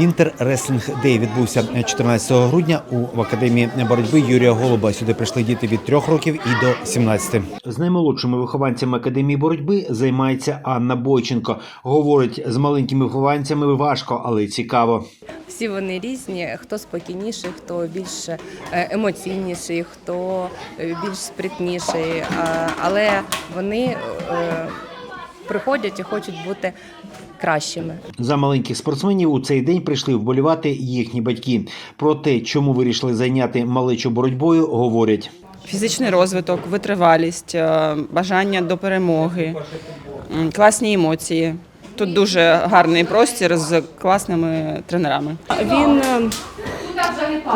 Вінтер Реслінг Дей відбувся 14 грудня у в академії боротьби Юрія Голуба. Сюди прийшли діти від 3 років і до 17. З наймолодшими вихованцями академії боротьби займається Анна Бойченко. Говорить, з маленькими вихованцями важко, але цікаво. Всі вони різні, хто спокійніший, хто більш е, емоційніший, хто е, більш спритніший. Але вони е, приходять і хочуть бути кращими. За маленьких спортсменів у цей день прийшли вболівати їхні батьки. Про те, чому вирішили зайняти малечу боротьбою, говорять. Фізичний розвиток, витривалість, е, бажання до перемоги, класні емоції. Тут дуже гарний простір з класними тренерами. Він е,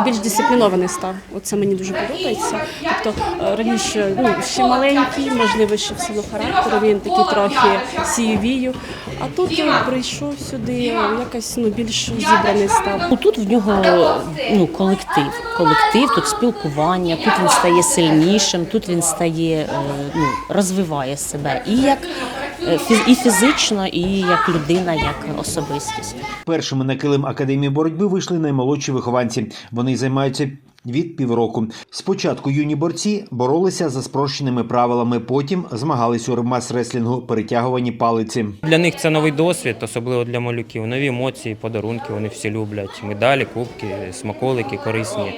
більш дисциплінований став. Оце мені дуже подобається. Тобто е, раніше ну, ще маленький, можливо, ще в силу характеру, він такий трохи сієвію. А тут прийшов сюди, якось ну, більш зібраний став. Ну, Тут в нього ну, колектив. Колектив, тут спілкування, тут він стає сильнішим, тут він стає, е, ну, розвиває себе і як і фізично, і як людина, як особистість. Першими на килим академії боротьби вийшли наймолодші вихованці. Вони займаються від півроку. Спочатку юні борці боролися за спрощеними правилами, потім змагались у ремас-реслінгу перетягувані палиці. Для них це новий досвід, особливо для малюків. Нові емоції, подарунки вони всі люблять. Медалі, кубки, смаколики корисні.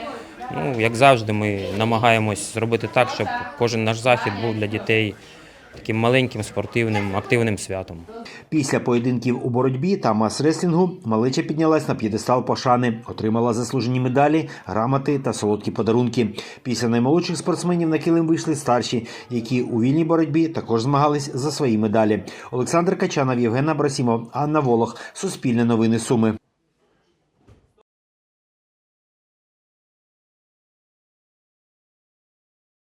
Ну, як завжди, ми намагаємось зробити так, щоб кожен наш захід був для дітей таким маленьким спортивним, активним святом. Після поєдинків у боротьбі та мас-реслінгу малеча піднялась на п'єдестал пошани, отримала заслужені медалі, грамоти та солодкі подарунки. Після наймолодших спортсменів на килим вийшли старші, які у вільній боротьбі також змагались за свої медалі. Олександр Качанов, Євген Абрасімов, Анна Волох. Суспільне новини Суми.